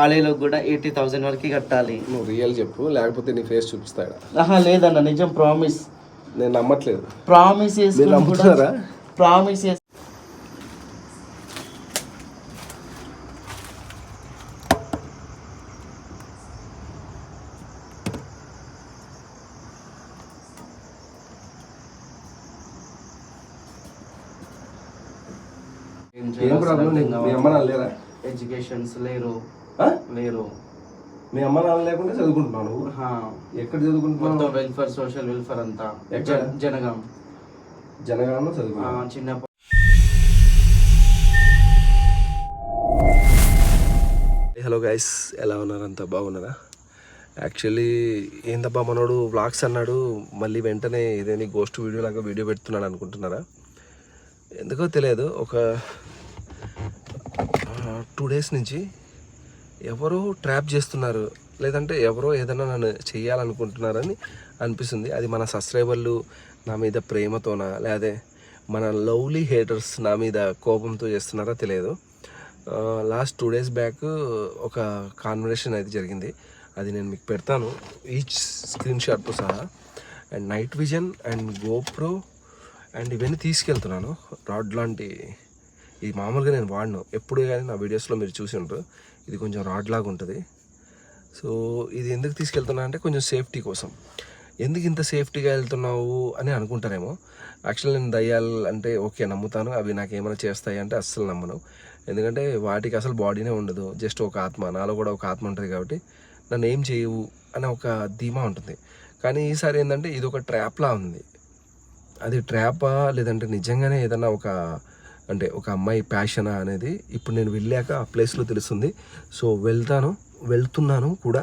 కాలేజీలో కూడా eighty thousand వరకు కట్టాలి. నువ్వు రియల్ చెప్పు లేకపోతే నీ ఫేస్ చూపిస్తాడా ఆహా లేదన్న నిజం ప్రామిస్ నేను నమ్మట్లేదు. ప్రామిస్ నమ్ముతున్నారా? ప్రామిస్ ఏం ప్రాబ్లం? నీకు? మీ అమ్మ నాన్న లేరా? ఎడ్యుకేషన్స్ లేరు? లేరు మీ అమ్మ నాన్న లేకుండా హా. ఎక్కడ చదువుకుంటున్నావు? మొత్తం వెల్ఫేర్ సోషల్ వెల్ఫేర్ అంతా. ఎక్కడ? జన- జనగాం. ఆ, చదువుకున్నావు? చిన్న హలో గైస్ ఎలా ఉన్నారు? అంతా బాగున్నారా? యాక్చువల్లీ ఏందబ్బా మనోడు వ్లాగ్స్ అన్నాడు మళ్ళీ వెంటనే ఇదేని గోస్ట్ వీడియో లాగా వీడియో పెడుతున్నాడు అనుకుంటున్నారా? ఎందుకో తెలియదు ఒక టూ డేస్ నుంచి ఎవరో ట్రాప్ చేస్తున్నారు లేదంటే ఎవరో ఏదైనా నన్ను చేయాలనుకుంటున్నారని అనిపిస్తుంది. అది మన సబ్స్క్రైబర్లు నా మీద ప్రేమతోనా లేదా మన లవ్లీ హేటర్స్ నా మీద కోపంతో చేస్తున్నారా తెలియదు. లాస్ట్ టూ డేస్ బ్యాక్ ఒక కాన్వర్సేషన్ అయితే జరిగింది. అది నేను మీకు పెడతాను. ఈచ్ స్క్రీన్ షాట్తో సహా. And night vision and GoPro and ఇవన్నీ తీసుకెళ్తున్నాను. రాడ్ లాంటి ఇది మామూలుగా నేను వాడను. ఎప్పుడు కానీ నా వీడియోస్లో మీరు చూసి ఉంటారు ఇది కొంచెం రాడ్ లాగా ఉంటుంది. సో ఇది ఎందుకు తీసుకెళ్తున్నా అంటే కొంచెం సేఫ్టీ కోసం. ఎందుకు ఇంత సేఫ్టీగా వెళ్తున్నావు అని అనుకుంటారేమో. యాక్చువల్ నేను దయ్యాలు అంటే ఓకే నమ్ముతాను. అవి నాకు ఏమైనా చేస్తాయి అంటే అస్సలు నమ్మను. ఎందుకంటే వాటికి అసలు బాడీనే ఉండదు. జస్ట్ ఒక ఆత్మ. నాలో కూడా ఒక ఆత్మ ఉంటుంది కాబట్టి నన్ను ఏం చేయవు అనే ఒక ధీమా ఉంటుంది. కానీ ఈసారి ఏంటంటే ఇది ఒక ట్రాప్లా ఉంది. అది ట్రాపా లేదంటే నిజంగానే ఏదన్నా ఒక అంటే ఒక అమ్మాయి ప్యాషనా అనేది ఇప్పుడు నేను వెళ్ళాక ఆ ప్లేస్లో తెలుస్తుంది. సో వెళ్తాను వెళ్తున్నాను కూడా.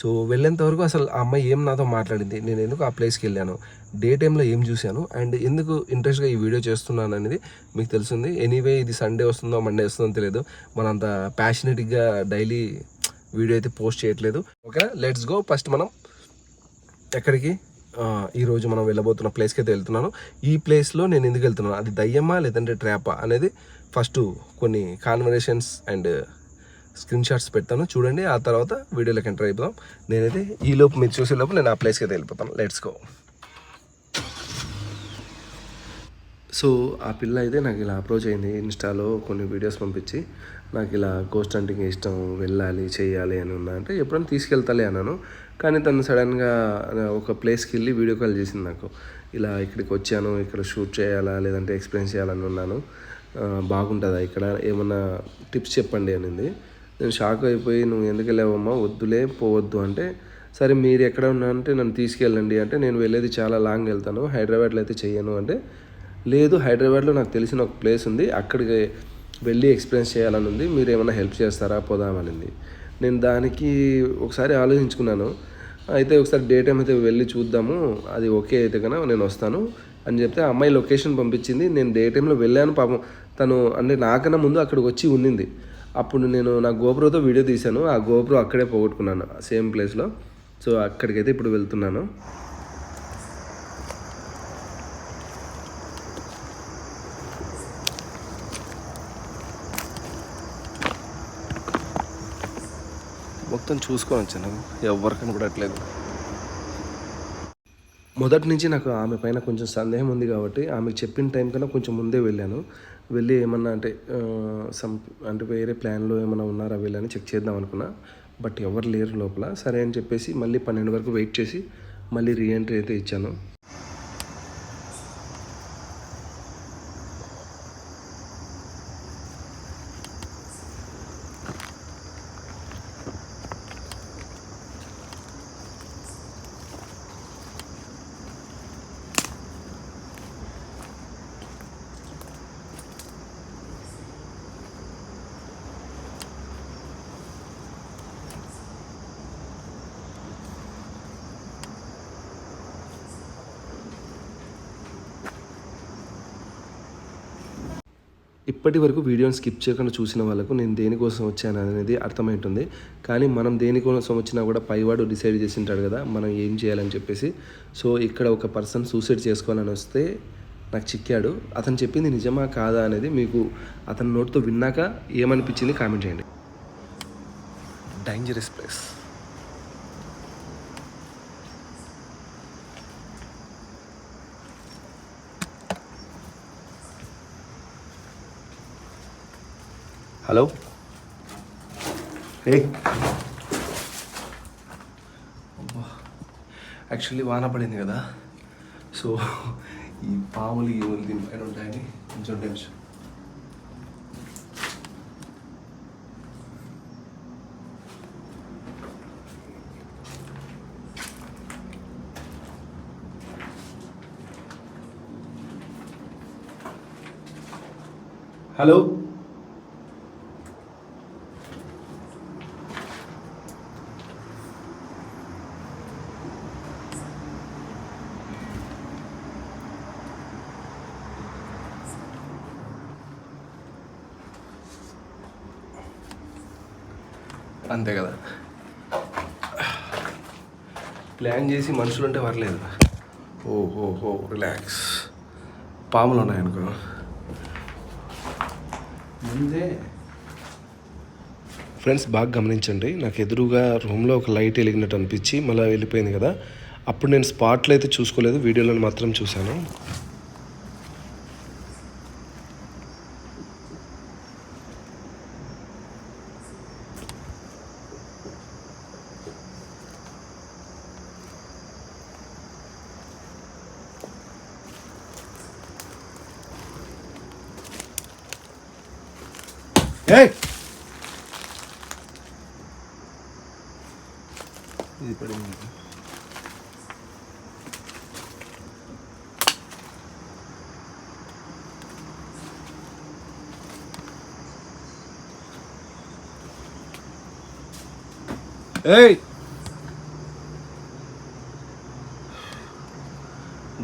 సో వెళ్ళేంత వరకు అసలు ఆ అమ్మాయి ఏం నాతో మాట్లాడింది నేను ఎందుకు ఆ ప్లేస్కి వెళ్ళాను డే టైంలో ఏం చూశాను అండ్ ఎందుకు ఇంట్రెస్ట్గా ఈ వీడియో చేస్తున్నాను అనేది మీకు తెలుస్తుంది. ఎనీవే ఇది సండే వస్తుందో మండే వస్తుందో తెలియదు. మనంత ప్యాషనెట్గా డైలీ వీడియో అయితే పోస్ట్ చేయట్లేదు. Okay let's go. ఫస్ట్ మనం ఎక్కడికి? ఈరోజు మనం వెళ్ళబోతున్న ప్లేస్కి అయితే వెళ్తున్నాను. ఈ ప్లేస్లో నేను ఎందుకు వెళ్తున్నాను? అది దయ్యమా లేదంటే ట్రాపా అనేది ఫస్ట్ కొన్ని కాన్వర్సేషన్స్ అండ్ స్క్రీన్ షాట్స్ పెడతాను. చూడండి ఆ తర్వాత వీడియోలోకి ఎంటర్ అయిపోదాం. నేనైతే ఈ లోపు మీరు చూసే లోపు నేను ఆ ప్లేస్కి అయితే వెళ్ళిపోతాను. లెట్స్ గో సో ఆ పిల్ల అయితే నాకు ఇలా అప్రోచ్ అయింది. ఇన్స్టాలో కొన్ని వీడియోస్ పంపించి నాకు ఇలా గోస్ట్ హంటింగ్ ఇష్టం వెళ్ళాలి చేయాలి అని ఉన్నా అంటే ఎప్పుడైనా తీసుకెళ్తాలే అన్నాను. కానీ తను సడన్గా ఒక ప్లేస్కి వెళ్ళి వీడియో కాల్ చేసింది నాకు. ఇలా ఇక్కడికి వచ్చాను ఇక్కడ షూట్ చేయాలా లేదంటే ఎక్స్ప్లెయిన్ చేయాలని ఉన్నాను. బాగుంటుందా ఇక్కడ? ఏమన్నా టిప్స్ చెప్పండి అనింది. నేను షాక్ అయిపోయి నువ్వు ఎందుకు వెళ్ళావమ్మా? వద్దులే పోవద్దు. అంటే సరే మీరు ఎక్కడ ఉన్నారంటే నన్ను తీసుకెళ్ళండి. అంటే నేను వెళ్ళేది చాలా లాంగ్ వెళ్తాను హైదరాబాద్లో అయితే చేయను అంటే లేదు హైదరాబాద్లో నాకు తెలిసిన ఒక ప్లేస్ ఉంది అక్కడికి వెళ్ళి ఎక్స్పీరియన్స్ చేయాలని ఉంది మీరు ఏమైనా హెల్ప్ చేస్తారా? పోదామనింది నేను దానికి ఒకసారి ఆలోచించుకున్నాను. అయితే ఒకసారి డే టైం అయితే వెళ్ళి చూద్దాము అది ఓకే అయితే కన్నా నేను వస్తాను అని చెప్తే ఆ అమ్మాయి లొకేషన్ పంపించింది. నేను డే టైంలో వెళ్ళాను పాపం తను అంటే నాకన్నా ముందు అక్కడికి వచ్చి ఉండింది అప్పుడు నేను నా గోప్రోతో వీడియో తీశాను ఆ గోప్రో అక్కడే పోగొట్టుకున్నాను సేమ్ ప్లేస్లో సో అక్కడికైతే ఇప్పుడు వెళ్తున్నాను. మొత్తం చూసుకొని వచ్చాను. ఎవరు కనపడట్లేదు మొదటి నుంచి నాకు ఆమె పైన కొంచెం సందేహం ఉంది కాబట్టి ఆమెకు చెప్పిన టైం కన్నా కొంచెం ముందే వెళ్ళాను. వెళ్ళి ఏమన్నా అంటే సమ్ అంటే వేరే ప్లాన్లో ఏమైనా ఉన్నారా వెళ్ళని చెక్ చేద్దాం అనుకున్నా. బట్ ఎవరు లేరు లోపల. సరే అని చెప్పేసి మళ్ళీ పన్నెండు వరకు వెయిట్ చేసి మళ్ళీ రీఎంట్రీ అయితే ఇచ్చాను. ఇప్పటి వరకు వీడియోని స్కిప్ చేయకుండా చూసిన వాళ్ళకు నేను దేనికోసం వచ్చాను అనేది అర్థమైంటుంది. కానీ మనం దేనికోసం వచ్చినా కూడా పైవాడు డిసైడ్ చేసి ఉంటాడు కదా మనం ఏం చేయాలని చెప్పేసి. సో ఇక్కడ ఒక పర్సన్ సూసైడ్ చేసుకోవాలని వస్తే నాకు చిక్కాడు. అతను చెప్పింది నిజమా కాదా అనేది మీకు అతని నోటితో విన్నాక ఏమనిపించింది కామెంట్ చేయండి. Dangerous place hello? ఏ యాక్చువల్లీ వాన పడింది కదా. సో ఈ పాములు ఈవులు దీనిపైన ఉంటాయని కొంచెం టెన్షన్. హలో? అంతే కదా. ప్లాన్ చేసి మనుషులు ఉంటే పర్లేదు. Oh oh oh relax. పాములు ఉన్నాయనుకో. ముందే ఫ్రెండ్స్ బాగా గమనించండి. నాకు ఎదురుగా రూమ్లో ఒక లైట్ వెలిగినట్టు అనిపించి మళ్ళీ వెళ్ళిపోయింది కదా. అప్పుడు నేను స్పాట్లో అయితే చూసుకోలేదు వీడియోలో మాత్రం చూశాను. ఏయ్ ఇది పడింది ఏయ్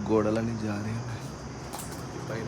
గోడలన్నీ జారీ ఉన్నాయి పైన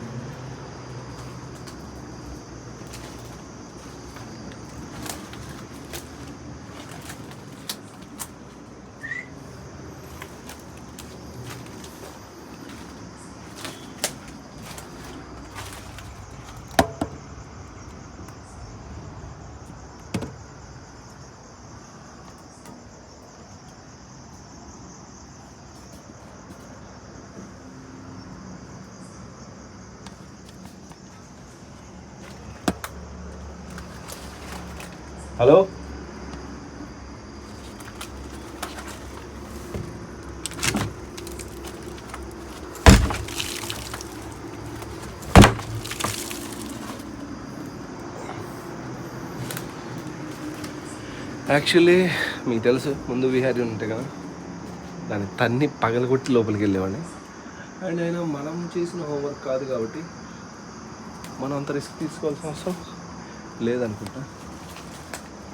హలో? యాక్చువల్లీ మీకు తెలుసు ముందు విహారీ ఉంటే కదా? దాన్ని తన్ని పగలగొట్టి లోపలికి వెళ్ళేవాడిని. అండ్ అయినా మనం చేసిన హోంవర్క్ కాదు కాబట్టి మనం అంత రిస్క్ తీసుకోవాల్సిన అవసరం లేదనుకుంటా.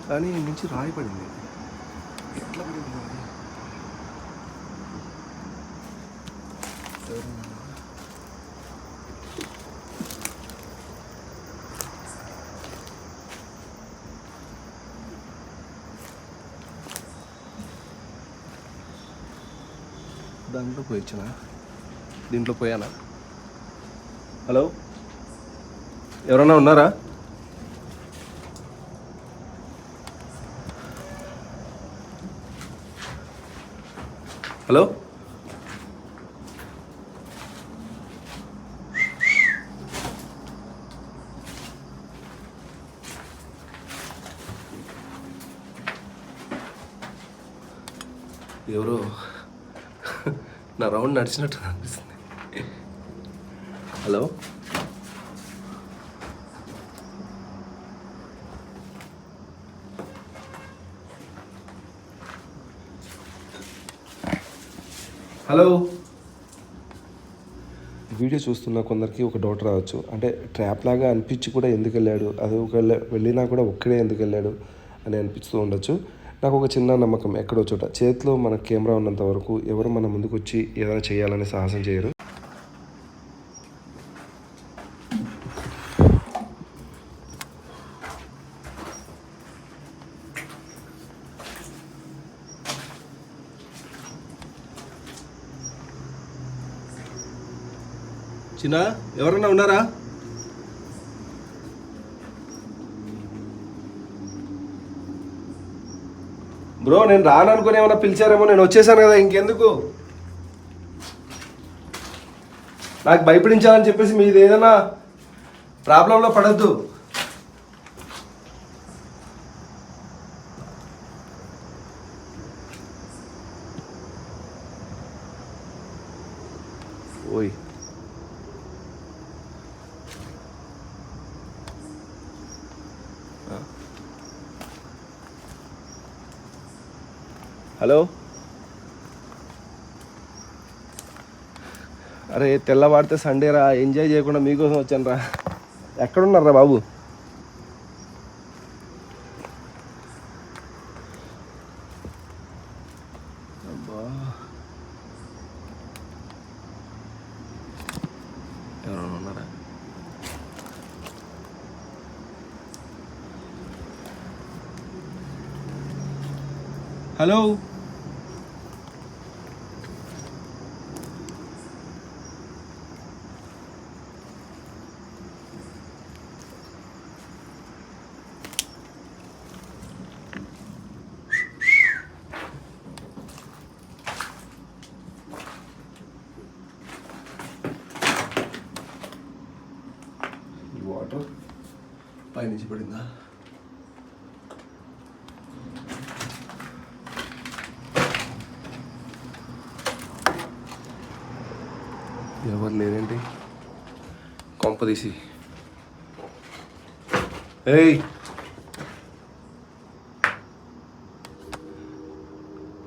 కానీ నుంచి రాయి పడింది ఎట్లా పడింది దాంట్లో పోయొచ్చునా దీంట్లో పోయానా? హలో? ఎవరన్నా ఉన్నారా? హలో? ఎవరో నా రౌండ్ నడిచినట్టు అనిపిస్తుంది. హలో? హలో. వీడియో చూస్తున్న కొందరికి ఒక డౌట్ రావచ్చు. అంటే ట్రాప్ లాగా అనిపించి కూడా ఎందుకు వెళ్ళాడు? అది ఒక వెళ్ళినా కూడా ఒక్కడే ఎందుకు వెళ్ళాడు అని అనిపిస్తూ ఉండొచ్చు. నాకు ఒక చిన్న నమ్మకం ఎక్కడో చోట. చేతిలో మన కెమెరా ఉన్నంత వరకు ఎవరు మన ముందుకు వచ్చి ఏదైనా చేయాలని సాహసం చేయరు. చిన్న ఎవరన్నా ఉన్నారా? బ్రో నేను రాననుకుని ఏమైనా పిలిచారేమో నేను వచ్చేసాను కదా ఇంకెందుకు? నాకు భయపడించాలని చెప్పేసి మీది ఏదైనా ప్రాబ్లంలో పడద్దు. హలో? అరే తెల్లవాడితే సండే రా ఎంజాయ్ చేయకుండా మీకోసం వచ్చాను రా ఎక్కడున్నారా బాబు అబ్బా. ఎవరైనా ఉన్నారా హలో ఈ వాటర్ పైనుంచి పడిందా? ఎవరు లేరేంటి? కొంప తీసి. ఏయ్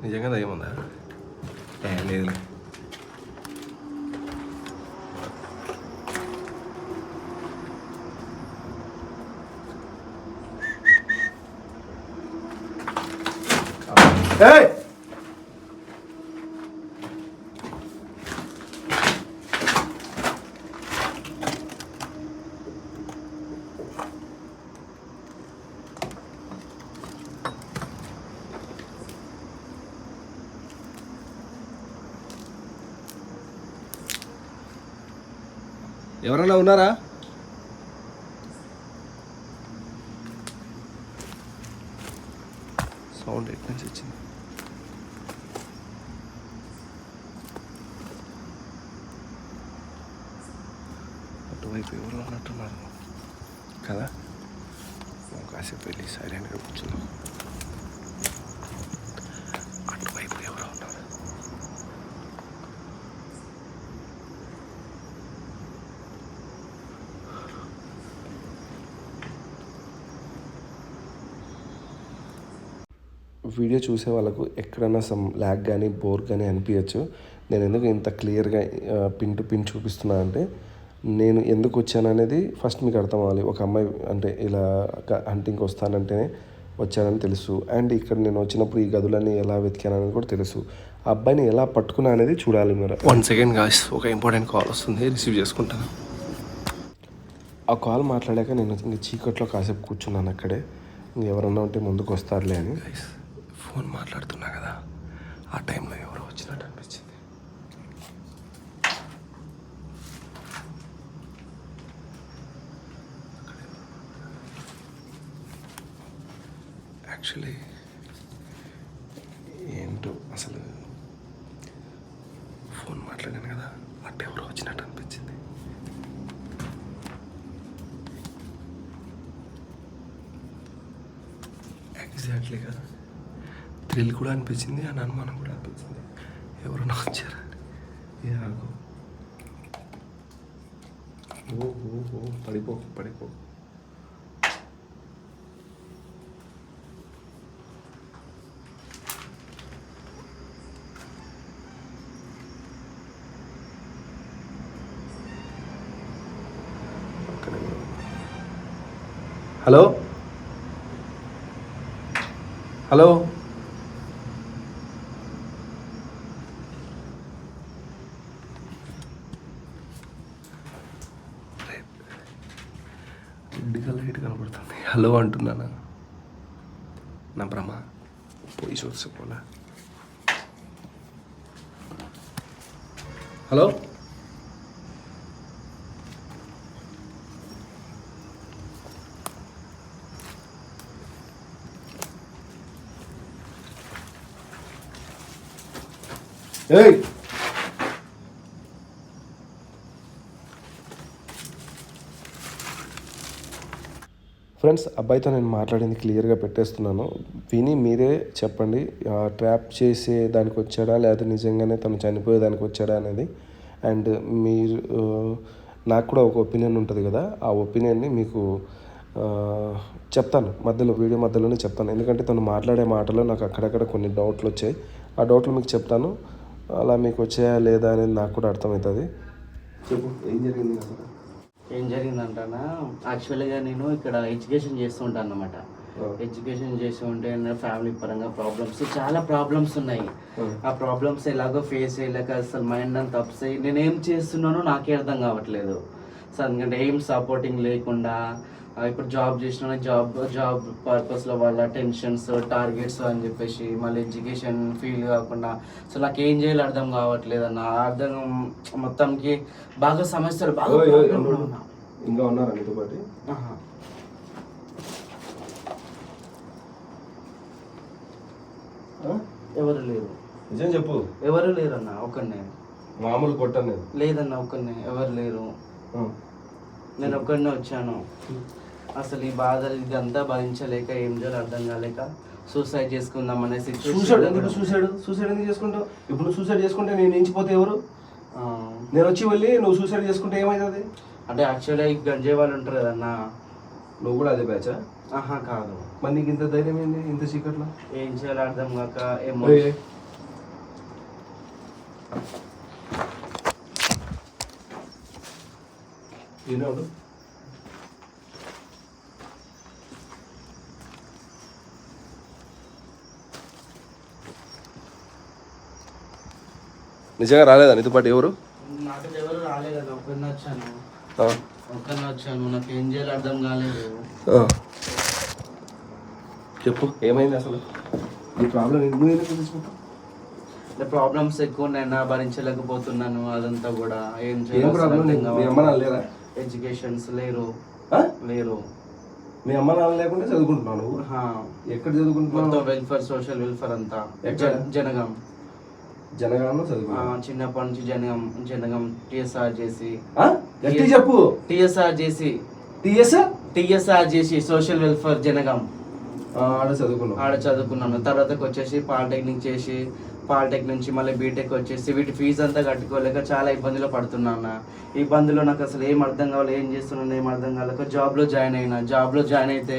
నిజంగా దయ్యముందా ఏ లేదులే ఏయ్ ఎవరైనా ఉన్నారా? సౌండ్ ఎక్కడి నుంచి వచ్చింది? అటువైపు ఎవరు ఉన్నట్టున్నారు. కదా? కాసేపు వెళ్ళి సైలెంట్గా కూర్చుందాం అటువైపు ఎవరో ఉన్నారు వీడియో చూసే వాళ్ళకు ఎక్కడైనా సమ్ ల్యాగ్ కానీ బోర్ కానీ అనిపించచ్చు నేను ఎందుకు ఇంత క్లియర్గా పిన్ టు పిన్ చూపిస్తున్నా అంటే నేను ఎందుకు వచ్చాను అనేది ఫస్ట్ మీకు అర్థం అవ్వాలి. ఒక అమ్మాయి అంటే ఇలా హంటింగ్కి వస్తానంటేనే వచ్చానని తెలుసు. అండ్ ఇక్కడ నేను వచ్చినప్పుడు ఈ గదులన్నీ ఎలా వెతికానని కూడా తెలుసు. ఆ అబ్బాయిని ఎలా పట్టుకున్నా అనేది చూడాలి మీరు. వన్ సెకండ్ గాయస్ ఒక ఇంపార్టెంట్ కాల్ వస్తుంది. రిసీవ్ చేసుకుంటాను. ఆ కాల్ మాట్లాడాక నేను ఇంక చీకట్లో కాసేపు కూర్చున్నాను అక్కడే. ఇంక ఎవరన్నా ఉంటే ముందుకు వస్తారులే అని. ఫోన్ మాట్లాడుతున్నా కదా ఆ టైంలో ఎవరో వచ్చినట్టు అనిపించింది. యాక్చువల్లీ ఏంటో అసలు ఫోన్ మాట్లాడాను కదా అట్ట ఎవరో వచ్చినట్టు అనిపించింది. ఎగ్జాక్ట్లీగా థ్రిల్ కూడా అనిపించింది అని అనుమానం కూడా అనిపించింది ఎవరైనా వచ్చారా ఏ ఆగు ఓ ఓ ఓ పడిపో పడిపో అక్కడే ఉంది. హలో హలో అడుగుతుంది హలో అంటున్నాను? నా భ్రమ. పోయి చూసుకోలే హలో? ఏయ్! ఫ్రెండ్స్ అబ్బాయితో నేను మాట్లాడింది క్లియర్గా పెట్టేస్తున్నాను. విని మీరే చెప్పండి ట్రాప్ చేసే దానికి వచ్చాడా? లేదా నిజంగానే తను చనిపోయేదానికి వచ్చాడా అనేది. అండ్ మీరు నాకు కూడా ఒక ఒపీనియన్ ఉంటుంది కదా ఆ ఒపీనియన్ని మీకు చెప్తాను. మధ్యలో వీడియో మధ్యలోనే చెప్తాను. ఎందుకంటే తను మాట్లాడే మాటలో నాకు అక్కడక్కడ కొన్ని డౌట్లు వచ్చాయి. ఆ డౌట్లు మీకు చెప్తాను. అలా మీకు వచ్చాయా లేదా అనేది నాకు కూడా అర్థమవుతుంది. చెప్పు ఏం జరిగింది ఏం జరిగిందంటానా యాక్చువల్గా నేను ఇక్కడ ఎడ్యుకేషన్ చేస్తూ ఉంటాను అనమాట ఎడ్యుకేషన్ చేస్తూ ఉంటే ఫ్యామిలీ పరంగా ప్రాబ్లమ్స్ చాలా ప్రాబ్లమ్స్ ఉన్నాయి. ఆ ప్రాబ్లమ్స్ ఎలాగో ఫేస్ చేయలేక అసలు మైండ్ అంతా అప్సై నేను ఏం చేస్తున్నానో నాకే అర్థం కావట్లేదు. సో ఎందుకంటే ఏం సపోర్టింగ్ లేకుండా ఇప్పుడు జాబ్ చేసిన జాబ్ జాబ్ పర్పస్లో వాళ్ళ టెన్షన్స్ టార్గెట్స్ అని చెప్పేసి మళ్ళీ ఎడ్యుకేషన్ ఫీల్ కాకుండా. సో నాకు ఏం చేయాలో అర్థం కావట్లేదు అన్న. అర్థం మొత్తంకి బాగా సమస్యలు బాగా. ఇంకా ఉన్నారా మీతో పాటు? ఎవరు లేరు? నిజం చెప్పు. ఎవరు లేరన్న? ఒక్కనే మామూలు కొట్టాను నేను. లేదన్న ఒక్కనే ఎవరు లేరు. నేను ఒక్కడనే వచ్చాను. అసలు ఈ బాధలు ఇదంతా భరించలేక ఏం చేయాలో అర్థం కాలేక సూసైడ్ చేసుకుందాం అనే సూసైడ్ ఎందుకు సూసైడ్ సూసైడ్ ఎందుకు చేసుకుంటావు? ఇప్పుడు సూసైడ్ చేసుకుంటే నేను ఎంచిపోతే ఎవరు? నేను వచ్చి వెళ్ళి నువ్వు సూసైడ్ చేసుకుంటే ఏమవుతుంది అంటే యాక్చువల్గా ఈ గంజే వాళ్ళు ఉంటారు కదన్న నువ్వు కూడా అదే బ్యాచా ఆహా కాదు. మరి నీకు ఇంత ధైర్యం ఏంది? ఇంత చీకట్లో? ఏం చేయాలో అర్థం కాక ఏమో. ఓయ్. నిజంగా రాలేదా నీతో పాటు ఎవరు? నాకు ఎవరు రాలేదు? ఒక్కరిని వచ్చాను. ఆ. ఒక్కరిని వచ్చాను. నాకు ఏం చేయాలో అర్థం కాలేదు. చెప్పు ఏమైంది అసలు? నీ ప్రాబ్లం నువ్వు ఎందుకు తెలుసుకుంటావు ప్రాబ్లమ్స్ ఎక్కువ ఉన్నాయన్నా భరించలేకపోతున్నాను అదంతా కూడా. ఏం లేరా? ఎడ్యుకేషన్స్ లేరు? లేరు. మీ అమ్మ నాన్న లేకుండా హా. ఎక్కడ మొత్తం చదువుకుంటున్నావు వెల్ఫేర్ సోషల్ వెల్ఫేర్ అంతా జనగం. జనగానంలో ఆ, చదువుకున్నావు చిన్నప్పటి నుంచి జనగం జనగం టిఎస్ఆర్ చేసి? గట్టి చెప్పు. టిఎస్ఆర్ చేసి టీఎస్? టిఎస్ఆర్ చేసి సోషల్ వెల్ఫేర్ జనగం. ఆడ చదువుకున్నావు. ఆడ చదువుకున్నాను. తర్వాతకి వచ్చేసి పాలిటెక్నిక్ చేసి పాలిటెక్నిక్ నుంచి మళ్ళీ బీటెక్ వచ్చేసి వీటి ఫీజు అంతా కట్టుకోలేక చాలా ఇబ్బందులు పడుతున్నాను ఇబ్బందులు నాకు అసలు ఏం అర్థం కావాలి ఏం చేస్తున్నాను ఏం అర్థం కాలేక జాబ్లో జాయిన్ అయినా. జాబ్లో జాయిన్ అయితే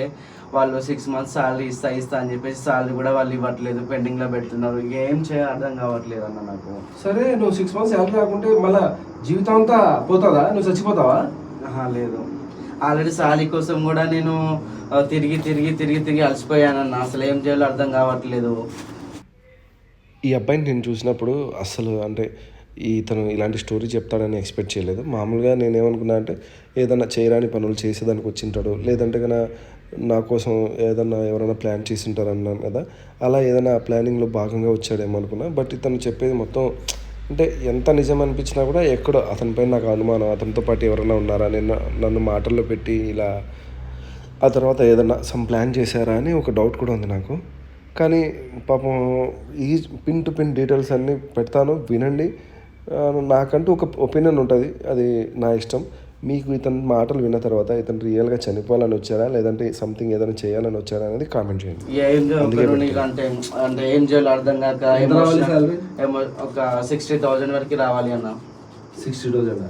వాళ్ళు సిక్స్ మంత్స్ సాలరీ ఇస్తా ఇస్తా అని చెప్పేసి సాలరీ కూడా వాళ్ళు ఇవ్వట్లేదు పెండింగ్లో పెడుతున్నారు. ఇక ఏం చేయాలో అర్థం కావట్లేదు అన్న నాకు. సరే నువ్వు సిక్స్ మంత్స్ శాలరీ రాకుంటే మళ్ళా జీవితం అంతా పోతుందా? నువ్వు చచ్చిపోతావా? లేదు. ఆల్రెడీ సాలరీ కోసం కూడా నేను తిరిగి తిరిగి తిరిగి తిరిగి అలసిపోయానన్న. అసలు ఏం చేయాలో అర్థం కావట్లేదు. ఈ అబ్బాయిని నేను చూసినప్పుడు అస్సలు అంటే ఇతను ఇలాంటి స్టోరీ చెప్తాడని ఎక్స్పెక్ట్ చేయలేదు. మామూలుగా నేను ఏమనుకున్నా అంటే ఏదైనా చేయరాని పనులు చేసేదానికి వచ్చింటాడు. లేదంటే కన్నా నా కోసం ఏదన్నా ఎవరైనా ప్లాన్ చేసి ఉంటారన్నాను కదా అలా ఏదైనా ప్లానింగ్లో భాగంగా వచ్చాడేమో అనుకున్నా. బట్ ఇతను చెప్పేది మొత్తం అంటే ఎంత నిజం అనిపించినా కూడా ఎక్కడో అతనిపై నాకు అనుమానం అతనితో పాటు ఎవరైనా ఉన్నారా నేను నన్ను మాటల్లో పెట్టి ఇలా ఆ తర్వాత ఏదన్నా సమ్ ప్లాన్ చేశారా అని ఒక డౌట్ కూడా ఉంది నాకు. కానీ పాపం ఈ పిన్ టు పిన్ డీటెయిల్స్ అన్నీ పెడతాను వినండి. నాకంటూ ఒక ఒపీనియన్ ఉంటుంది అది నా ఇష్టం. మీకు ఇతని మాటలు విన్న తర్వాత ఇతను రియల్గా చనిపోవాలని వచ్చారా? లేదంటే సంథింగ్ ఏదైనా చేయాలని వచ్చారా అనేది కామెంట్ చేయండి. ఏం చేయాలి నీకు అంటే అంటే ఏం చేయాలో అర్థం కాక ఒక సిక్స్టీ థౌజండ్ వరకు రావాలి అన్న. సిక్స్టీ థౌసండ్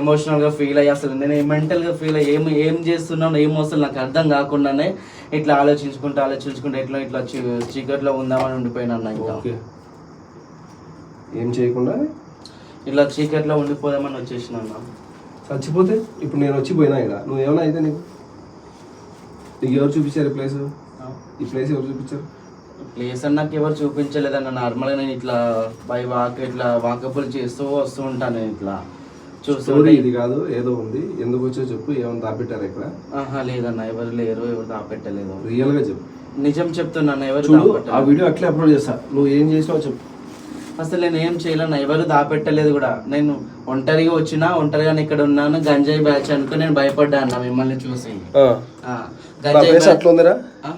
ఎమోషనల్గా ఫీల్ అయ్యి అసలు నేను మెంటల్గా ఫీల్ అయ్యి ఏం ఏం చేస్తున్నాను ఏం అసలు నాకు అర్థం కాకుండానే ఇట్లా ఆలోచించుకుంటూ ఆలోచించుకుంటూ ఎట్లా ఇట్లా చీకట్లో ఉందామని ఉండిపోయినా అన్న ఇంకా. ఓకే. ఏం చేయకుండా? ఇట్లా చీకట్లో ఉండిపోదామని వచ్చేసిన అన్న. చచ్చిపోతే ఇప్పుడు నేను వచ్చి పోయినా ఇక్కడ నువ్వు ఏమైనా అయితే నీకు? నీకు ఎవరు చూపించారు ఈ ప్లేస్ ఈ ప్లేస్ ఎవరు చూపించారు? ప్లేస్ అని నాకు ఎవరు చూపించలేదన్న నార్మల్గా నేను ఇట్లా బై వాక్ ఇట్లా వాకబుల్ చేస్తూ వస్తూ ఉంటాను ఇట్లా. చూస్తూ స్టోరీ ఇది కాదు ఏదో ఉంది. ఎందుకు వచ్చో చెప్పు ఏమైనా దాపెట్టారు ఇక్కడ? ఆహా లేదన్న ఎవరు లేరు ఎవరు దాపెట్టలేదు. రియల్గా చెప్పు. నిజం చెప్తున్నాను ఎవరు ఆ వీడియో అట్లే అప్లోడ్ చేస్తా. నువ్వు ఏం చేసినావు చెప్పు. అసలు నేను ఏం చేయలేను ఎవరు దాపెట్టలేదు కూడా. నేను ఒంటరిగా వచ్చినా ఒంటరిగా ఇక్కడ ఉన్నాను గంజాయి బ్యాచ్ అనుకో నేను భయపడ్డా అన్న మిమ్మల్ని చూసి. ఆ, గంజాయి బ్యాచ్ ఆ?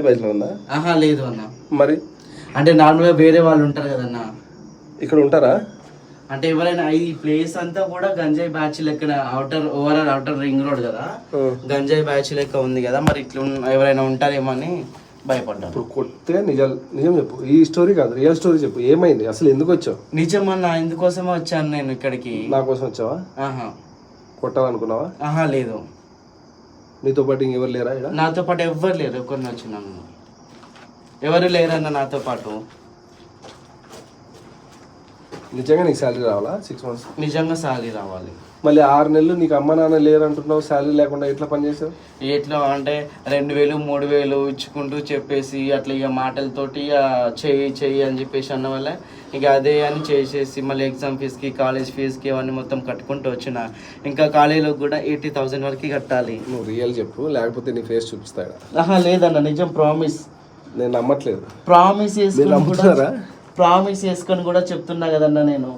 బయటలో ఉందా? ఆహా లేదు అన్న. మరి? అంటే నార్మల్గా వేరే వాళ్ళు ఉంటారు కదన్నా. ఇక్కడ ఉంటారా? అంటే ఎవరైనా ఈ ప్లేస్ అంతా కూడా గంజాయి బ్యాచ్ లెక్క outer overall outer ring road కదా. గంజాయి బ్యాచ్ లెక్క ఉంది కదా మరి ఇట్లా ఎవరైనా ఉంటారేమో అని. భయపడ్డాను. ఇప్పుడు కొట్టే నిజాలు నిజం చెప్పు. ఈ స్టోరీ కాదు. రియల్ స్టోరీ చెప్పు. ఏమైంది? అసలు ఎందుకు వచ్చావు? నిజమన్నా ఇందుకోసమే వచ్చాను నేను ఇక్కడికి? నా కోసం వచ్చావా? ఆహా. కొట్టాలనుకున్నావా? ఆహా లేదు. నీతో పాటు ఇంకెవరు లేరా ఇక్కడ? నాతో పాటు ఎవ్వరు లేరు. ఒక్కరిని వచ్చినాను ఎవరు లేరన్న నాతో పాటు. నిజంగా నీకు శాలరీ రావాలా? సిక్స్ మంత్స్ నిజంగా సాలరీ రావాలి. మళ్ళీ ఆరు నెలలు నీకు అమ్మ నాన్న లేరు అంటున్నావు శాలరీ లేకుండా ఎట్లా పనిచేసావు ఎట్లా అంటే రెండు వేలు మూడు వేలు ఇచ్చుకుంటూ చెప్పేసి అట్లా ఇక మాటలతోటి చెయ్యి చెయ్యి అని చెప్పేసి అన్న వల్ల ఇక అదే అని చేసేసి మళ్ళీ ఎగ్జామ్ ఫీజుకి కాలేజ్ ఫీజుకి అవన్నీ మొత్తం కట్టుకుంటూ వచ్చిన. ఇంకా కాలేజీలో కూడా ఎయిటీ థౌసండ్ వరకు కట్టాలి. నువ్వు రియల్ చెప్పు లేకపోతే నీ ఫేస్ చూపిస్తాడా ఆహా లేదన్న నిజం ప్రామిస్. నేను నమ్మట్లేదు. ప్రామిస్ చేసుకొని కూడా ప్రామిస్ చేసుకొని కూడా చెప్తున్నా కదన్నా నేను.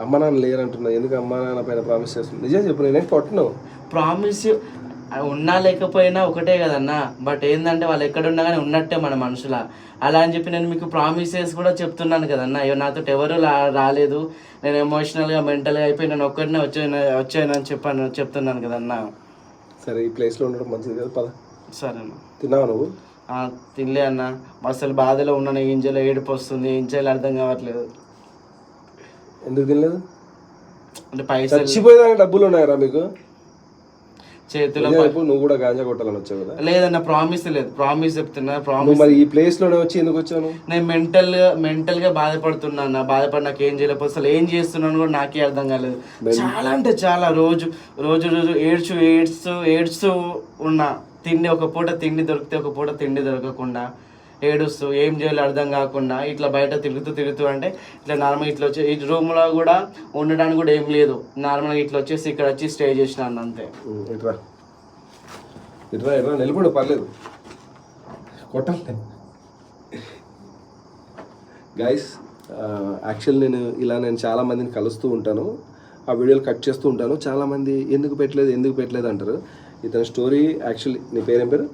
అమ్మ నాన్న లేరు అంటున్నా ఎందుకు అమ్మ నాన్న పైన ప్రామిస్ చేస్తుంది? నిజం చెప్పు నేనేం కొట్టను? ప్రామిస్ ఉన్నా లేకపోయినా ఒకటే కదన్నా. బట్ ఏంటంటే వాళ్ళు ఎక్కడున్నా కానీ ఉన్నట్టే మన మనుషుల. అలా అని చెప్పి నేను మీకు ప్రామిసెస్ కూడా చెప్తున్నాను కదన్నా. అయ్యో నాతో ఎవరు రాలేదు. నేను ఎమోషనల్గా మెంటల్గా అయిపోయి నేను ఒక్కడినే వచ్చాను వచ్చాను అని చెప్పాను చెప్తున్నాను కదన్నా. సరే ఈ ప్లేస్లో ఉండడం మంచిది కదా పద. సరేనా తిన్నావా నువ్వు? తినలే అన్న. అసలు బాధలో ఉన్నాను ఏం చేయాలో ఏడుపు వస్తుంది ఏం చేయాలో అర్థం కావట్లేదు. ఎందుకు తినలేదు? అంటే పైసలు చచ్చిపోయేదానికి డబ్బులు ఉన్నాయరా మీకు? చేతిలో నువ్వు కూడా గాంజా కొట్టాలని వచ్చావు కదా? లేదన్న ప్రామిస్ లేదు. ప్రామిస్ చెప్తున్నా ప్రామిస్ మరి ఈ ప్లేస్లోనే వచ్చి ఎందుకు వచ్చాను నేను మెంటల్ మెంటల్గా బాధపడుతున్నాను నా బాధపడి నాకు ఏం చేయలేకపోతే అసలు ఏం చేస్తున్నాను కూడా నాకే అర్థం కాలేదు. చాలా అంటే చాలా. రోజు రోజు రోజు ఏడ్చు ఏడ్స్తూ ఏడ్స్తూ ఉన్నా. తిండి ఒక పూట తిండి దొరికితే ఒక పూట తిండి దొరకకుండా. ఏడుస్తూ ఏం చేయాలో అర్థం కాకుండా ఇట్లా బయట తిరుగుతూ తిరుగుతూ అంటే ఇట్లా నార్మల్ ఇట్లా వచ్చి ఈ రూమ్లో కూడా ఉండడానికి కూడా ఏం లేదు. నార్మల్గా ఇట్లా వచ్చేసి ఇక్కడ వచ్చి స్టే చేసినాను అంతే. ఇట్రా ఇట్రా ఇట్రా నిలబడు పర్లేదు. కొట్టాలి గైస్ యాక్చువల్ నేను ఇలా నేను చాలా మందిని కలుస్తూ ఉంటాను. ఆ వీడియోలు కట్ చేస్తూ ఉంటాను. చాలామంది ఎందుకు పెట్టలేదు ఎందుకు పెట్టలేదు అంటారు. ఇతని స్టోరీ యాక్చువల్లీ నీ పేరేం పేరు?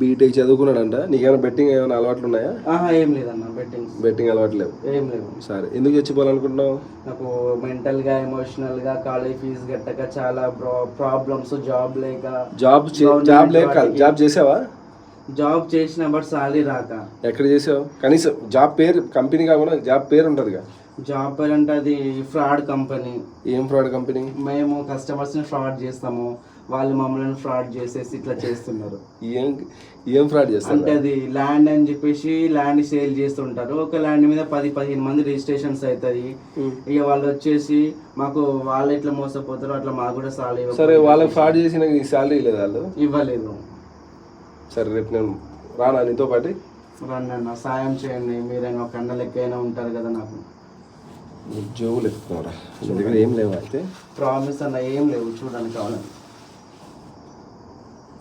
బీటెక్ చదువుకున్నాడంట. నీకేమైనా బెట్టింగ్ ఏమైనా అలవాట్లు ఉన్నాయా? ఆహా ఏం లేదన్న బెట్టింగ్స్ బెట్టింగ్ అలవాట్లు లేవు. ఏం లేవు. సరే ఎందుకు చచ్చిపోవాలనుకుంటున్నావు? నాకు మెంటల్గా ఎమోషనల్గా కాలేజ్ ఫీజు కట్టక చాలా ప్రాబ్లమ్స్ జాబ్ లేక జాబ్ జాబ్ లేక జాబ్ చేసావా? జాబ్ చేసిన బట్ సాలరీ రాక. ఎక్కడ చేసావు? కనీసం జాబ్ పేరు కంపెనీ కాకుండా జాబ్ పేరు ఉంటుందిగా. జాబ్ పేరు అంటే అది ఫ్రాడ్ కంపెనీ ఏం ఫ్రాడ్ కంపెనీ మేము కస్టమర్స్ని ఫ్రాడ్ చేస్తాము. వాళ్ళు మమ్మల్ని ఫ్రాడ్ చేసేసి ఇట్లా చేస్తున్నారు. ఏం ఏం ఫ్రాడ్ చేస్తారు? అంటే అది ల్యాండ్ అని చెప్పేసి ల్యాండ్ సేల్ చేస్తుంటారు. ఒక ల్యాండ్ మీద పది పదిహేను మంది రిజిస్ట్రేషన్స్ అవుతాయి. ఇక వాళ్ళు వచ్చేసి మాకు వాళ్ళు ఎట్లా మోసపోతారో అట్లా మాకు కూడా సాలరీ సరే వాళ్ళకి ఫ్రాడ్ చేసిన నీ శాలరీ లేదు వాళ్ళు? ఇవ్వలేదు. సరే రేపు నేను రానా నీతో పాటు? రండి అన్న సాయం చేయండి. మీరైనా ఒక అన్న లెక్క అయినా ఉంటారు కదా నాకు. ఉద్యోగులు ఎత్తుకున్నారా దగ్గర ఏం లేవు అయితే ప్రామిస్ అన్న ఏం లేవు. చూడడానికి కావాలని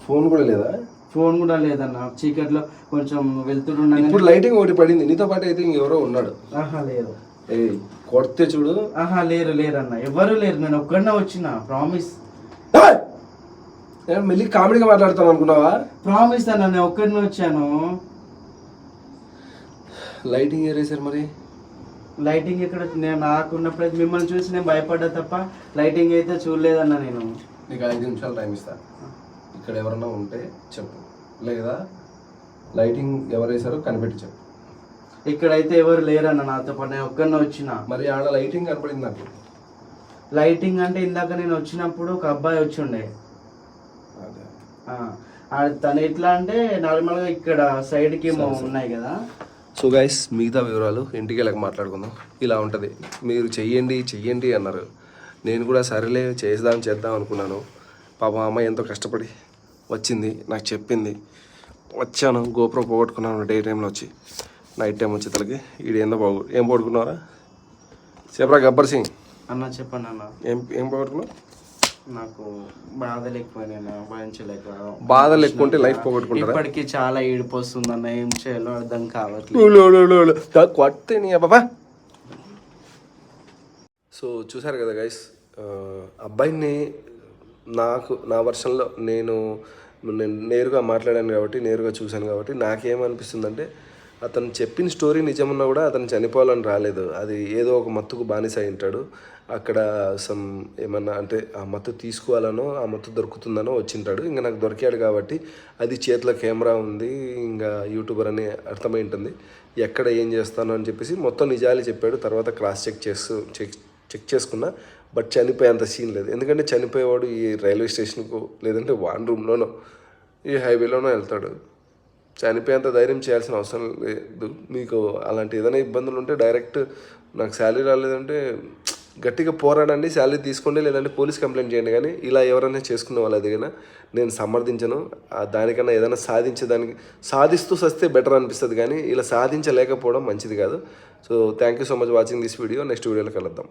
ఫోన్ కూడా లేదా? ఫోన్ కూడా లేదన్న. చీకట్లో కొంచెం వెళ్తుండగా ఇప్పుడు లైటింగ్ ఒకటి పడింది. నీతో పాటు అయితే ఇంకెవరో ఉన్నాడు. ఆహా లేరు. ఏ కొడితే చూడు. ఆహా లేరు లేరు అన్న ఎవరు లేరు. నేను ఒక్కడనే వచ్చిన. ప్రామిస్ మళ్ళీ కామెడీగా మాట్లాడతాను అనుకున్నావా? ప్రామిస్ అన్న నేను ఒక్కడనే వచ్చాను. లైటింగ్ ఏరేసారు మరి? లైటింగ్ ఎక్కడ? నేను నాకు ఉన్నప్పుడైతే మిమ్మల్ని చూసి నేను భయపడ్డా తప్ప లైటింగ్ అయితే చూడలేదన్న నేను. నీకు ఐదు నిమిషాలు టైం ఇస్తా. ఇక్కడ ఎవరన్నా ఉంటే చెప్పు. లేదా లైటింగ్ ఎవరు వేసారో కనిపెట్టి చెప్పు. ఇక్కడైతే ఎవరు లేరన్న నాతో పాటు నేను ఒక్కడనే వచ్చిన. మరి ఆడ లైటింగ్ కనపడింది నాకు. లైటింగ్ అంటే ఇందాక నేను వచ్చినప్పుడు ఒక అబ్బాయి వచ్చి ఉండే అదే. ఆ, ఆ తను ఎట్లా అంటే నార్మల్గా ఇక్కడ సైడ్కి ఏమో ఉన్నాయి కదా. సో గైస్ మిగతా వివరాలు ఇంటికి వెళ్ళక మాట్లాడుకుందాం. ఇలా ఉంటుంది. మీరు చెయ్యండి చెయ్యండి అన్నారు. నేను కూడా సరేలే చేద్దాం చేద్దాం అనుకున్నాను. పాపం ఆ అమ్మాయి ఎంతో కష్టపడి వచ్చింది నాకు చెప్పింది. వచ్చాను గోప్రో పోగొట్టుకున్నాను డే టైంలో వచ్చి. నైట్ టైం వచ్చేతలకి ఈడు ఏందో పోగు ఏం పోగొట్టుకున్నారా చెప్పరా గబ్బర్ సింగ్. అన్న చెప్పండి అన్న. ఏం ఏం పోగొట్టుకున్నావు? నాకు బాధ లేకపోయినా భరించలేక. బాధలు ఎక్కువ ఉంటే లైఫ్ పోగొట్టుకుంటారా? ఇప్పటికీ చాలా ఏడుపు వస్తుంది అన్న ఏం చేయాలో అర్థం కావట్లేదు. కొడితే నీ బాబా సో చూసారు కదా గైస్ అబ్బాయిని నాకు నా వర్షన్లో నేను నేను నేరుగా మాట్లాడాను కాబట్టి నేరుగా చూశాను కాబట్టి నాకేమనిపిస్తుందంటే అతను చెప్పిన స్టోరీ నిజమున్నా కూడా అతను చనిపోవాలని రాలేదు. అది ఏదో ఒక మత్తుకు బానిస అయి ఉంటాడు. అక్కడ సమ్ ఏమన్నా అంటే ఆ మత్తు తీసుకోవాలనో ఆ మత్తు దొరుకుతుందనో వచ్చింటాడు. ఇంకా నాకు దొరికాడు కాబట్టి అది చేతిలో కెమెరా ఉంది ఇంకా యూట్యూబర్ అని అర్థమై ఉంటుంది. ఎక్కడ ఏం చేస్తాను అని చెప్పేసి మొత్తం నిజాలు చెప్పాడు. తర్వాత క్రాస్ చెక్ చేస్తూ చెక్ చెక్ చేసుకున్నా బట్ చనిపోయేంత సీన్ లేదు. ఎందుకంటే చనిపోయేవాడు ఈ రైల్వే స్టేషన్కు లేదంటే వాన్ రూమ్లోనో ఈ హైవేలోనో వెళ్తాడు. చనిపోయేంత ధైర్యం చేయాల్సిన అవసరం లేదు. మీకు అలాంటి ఏదైనా ఇబ్బందులు ఉంటే డైరెక్ట్ నాకు శాలరీ రాలేదంటే గట్టిగా పోరాడండి శాలరీ తీసుకోండి లేదంటే పోలీస్ కంప్లైంట్ చేయండి. కానీ ఇలా ఎవరైనా చేసుకునే వాళ్ళ దగ్గర నేను సమర్థించను. ఆ దానికన్నా ఏదైనా సాధించేదానికి సాధిస్తూ సస్తే బెటర్ అనిపిస్తుంది. కానీ ఇలా సాధించలేకపోవడం మంచిది కాదు. So thank you so much watching this video. Next వీడియోలో కలుద్దాం.